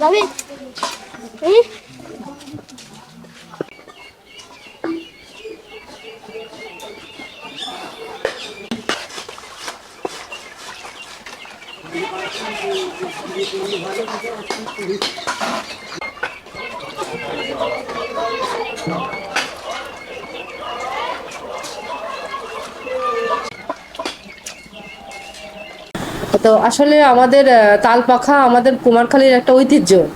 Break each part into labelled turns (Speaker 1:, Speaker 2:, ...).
Speaker 1: যাবি এই
Speaker 2: তো আসলে আমাদের তালপাখা আমাদের কুমারখালীর একটা ঐতিহ্য।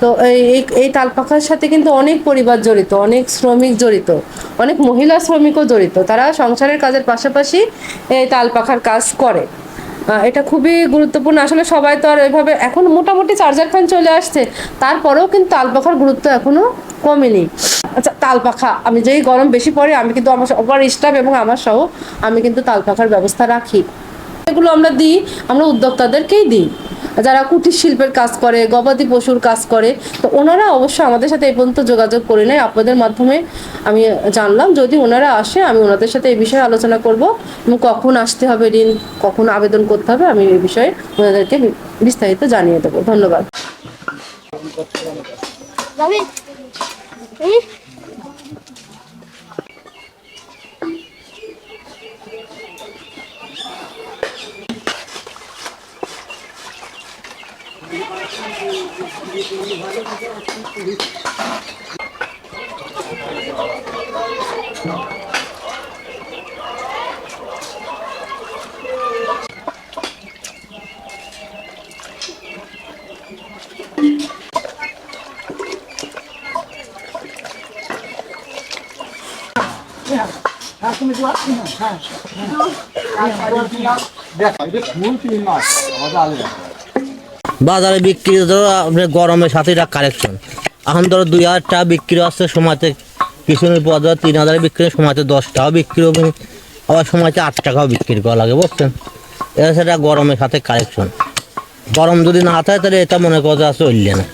Speaker 2: তো এই, এই- তালপাখার সাথে কিন্তু অনেক পরিবার জড়িত, অনেক শ্রমিক জড়িত, অনেক মহিলা শ্রমিকও জড়িত। তারা সংসারের কাজের পাশাপাশি এই তালপাখার কাজ করে। এটা খুবই গুরুত্বপূর্ণ। আসলে সবাই তো আর এভাবে এখন মোটামুটি চার্জার ফ্যান চলে আসছে, তারপরেও কিন্তু তালপাখার গুরুত্ব এখনও কমেনি। আচ্ছা তালপাখা, আমি যেই গরম বেশি পড়ে, আমি কিন্তু আমার সবার স্টাফ এবং আমার সহ, আমি কিন্তু তালপাখার ব্যবস্থা রাখি। এগুলো আমরা দিই, আমরা উদ্যোক্তাদেরকেই দিই। যারা কুটির শিল্পের কাজ করে, গবাদি পশুর কাজ করে, তো ওনারা অবশ্য আমাদের সাথে এই পর্যন্ত যোগাযোগ করে নেয়। আপনাদের মাধ্যমে আমি জানলাম, যদি ওনারা আসে, আমি ওনাদের সাথে এই বিষয়ে আলোচনা করব এবং কখন আসতে হবে ঋণ, কখন আবেদন করতে হবে, আমি এই বিষয়ে ওনাদেরকে বিস্তারিত জানিয়ে দেবো। ধন্যবাদ।
Speaker 1: 哎呀，
Speaker 3: 啊，准备做啊！哎呀，啊，准备做啊！哎呀，这个全部是密码，我咋知道？
Speaker 4: বাজারে বিক্রি ধরো আপনি গরমের সাথে এটা কালেকশন এখন ধরো দুই হাজার টাকা বিক্রি হচ্ছে, সময়তে কিছুদিন পর ধরো তিন হাজারে বিক্রি সময়তে দশ টাকাও বিক্রি হবে। আবার সময়তে আট টাকাও বিক্রি করা লাগে, বুঝছেন? এটা সেটা গরমের সাথে কালেকশন গরম যদি না থাকে, তাহলে এটা মনে করতে চললে না।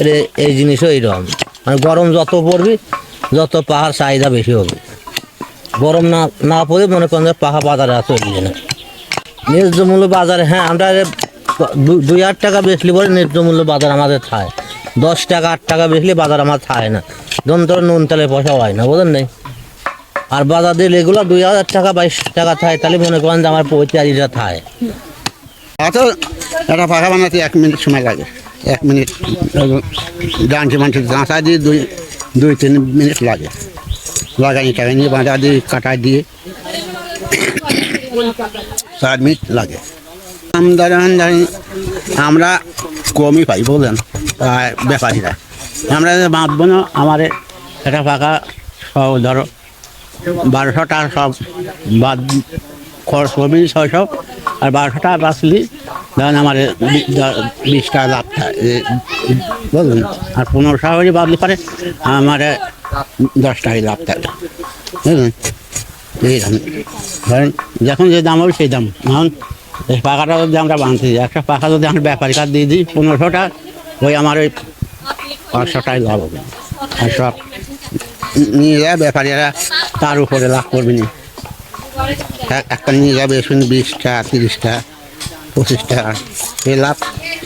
Speaker 4: এটা এই জিনিসও এইরকম। মানে গরম যত পড়বি, যত পাহাড় চাহিদা বেশি হবে। গরম না না পড়ে মনে করেন যে পাহা বাজারে চললে না। ন্যায্য মূল্য বাজারে হ্যাঁ আমরা দুই আট টাকা বেচলে পরে ন্যায্য মূল্য বাজার আমাদের থায়। দশ টাকা, আট টাকা বেচলে বাজার আমার থায় না। ধরুন ধরো নুন তেলের পয়সা হয় না, বুঝলেন নাই? আর বাজার দিলে এগুলো দুই হাজার টাকা, বাইশ টাকা থায়, তাহলে মনে করেন যে আমার পঁয়তাল্লিশটা থায়।
Speaker 5: অত একটা পাখা বানাতে এক মিনিট সময় লাগে। এক মিনিট ডান্সি মানসি দাঁচা দিয়ে দুই দুই, তিন মিনিট লাগে। লাগাই টাগাই নিয়ে বাঁধা দিয়ে কাটা দিয়ে, চার মিনিট লাগে। আমরা কমই পাই বলেন ব্যাপারীরা। আমরা বাঁধবো না আমার একটা পাখা সব ধরো বারোশো টাকা সব বাদ খরচ করবি ছয়শো আর বারোশো টাকা বাঁচলি ধরেন আমার বিশ টাকা লাভ এ, আর পনেরো টাকা করে বাদলি পারে আমার দশ লাভ থাকে বুঝলেন? এইরকম ধরেন যখন যে দাম হবে সেই দাম। এখন এই পাখাটা যদি আমরা বাঁধতে দিই একটা পাখা যদি আমরা ব্যাপারী কাজ দিয়ে দিই পনেরোশো টাকা ওই আমার ওই পাঁচশো টাকায় লাভ হবে। আর সব নিয়ে যায় ব্যাপারীরা তার উপরে লাভ করবে না। একটা নিয়ে যাবে শুনে বিশটা তিরিশটা পঁচিশটা এই লাভ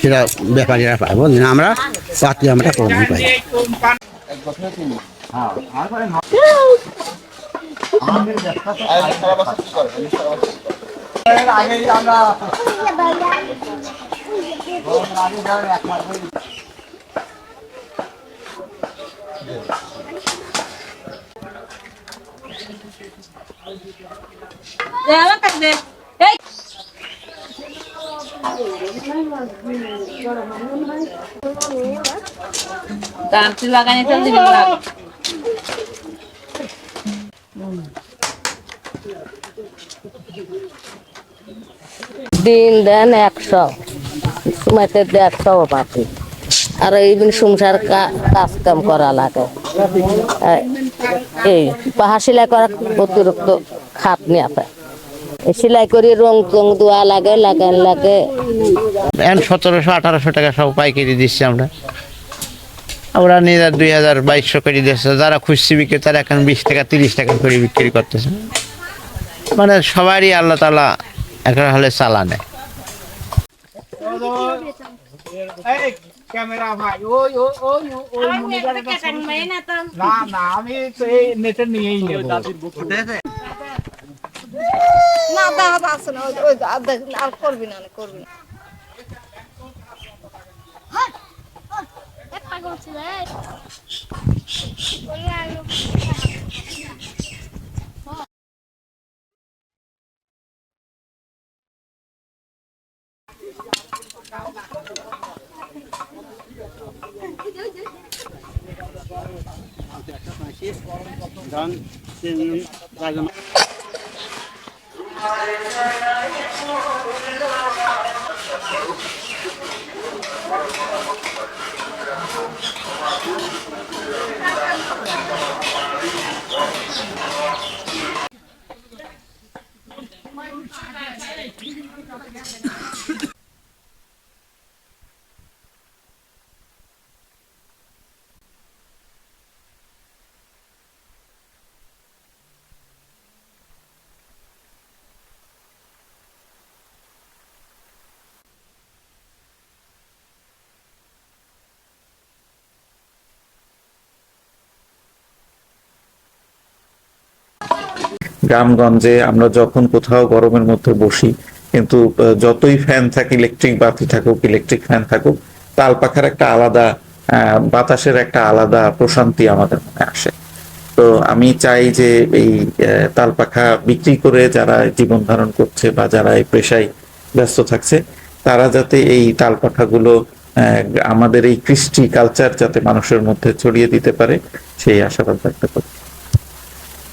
Speaker 5: সেটা ব্যাপারীরা পায় বুঝলেন আমরা পাতি আমরা কমই পাই
Speaker 6: গামছি বাগানে চল দিবি
Speaker 7: দিন দেন একশো। সময়তে দেড়শো পাতি আর এইদিন সংসার কাজ কাম করা লাগে। এই- পাহাড় পাহা সেলাই করা অতিরিক্ত খাপ নিয়ে এই সেলাই করে রং টং দেওয়া লাগে লাগে।
Speaker 5: এখন সতেরোশো, আঠারোশো টাকা সব পাইকারি দিচ্ছি আমরা।
Speaker 8: ওরা নিজের দুই হাজার বাইশশো করে দিয়েছে। যারা খুশি বিক্রেতারা এখন বিশ টাকা, তিরিশ টাকা করে বিক্রি করতেছে। মানে সবারই আল্লাহ তালা একটা হলে চালানে।
Speaker 9: ক্যামেরা ভাই ওই ওই ওই ওই না না আমি তো এই নেটে নিয়েই নেব।
Speaker 1: না দাঁড়া আছে না ওই আর দেখ আর করবি না না করবি না পাগল
Speaker 10: গ্রামগঞ্জে আমরা যখন কোথাও গরমের মধ্যে বসি, কিন্তু যতই ফ্যান থাকে ইলেকট্রিক বাতি থাকুক ইলেকট্রিক ফ্যান থাকুক তাল পাখার একটা আলাদা বাতাসের একটা আলাদা প্রশান্তি আমাদের মনে আসে। তো আমি চাই যে এই তাল পাখা বিক্রি করে যারা জীবন ধারণ করছে বা যারা এই পেশায় ব্যস্ত থাকছে, তারা যাতে এই তাল পাখাগুলো আমাদের এই কৃষ্টি কালচার যাতে মানুষের মধ্যে ছড়িয়ে দিতে পারে, সেই আশাবাদ ব্যক্ত করি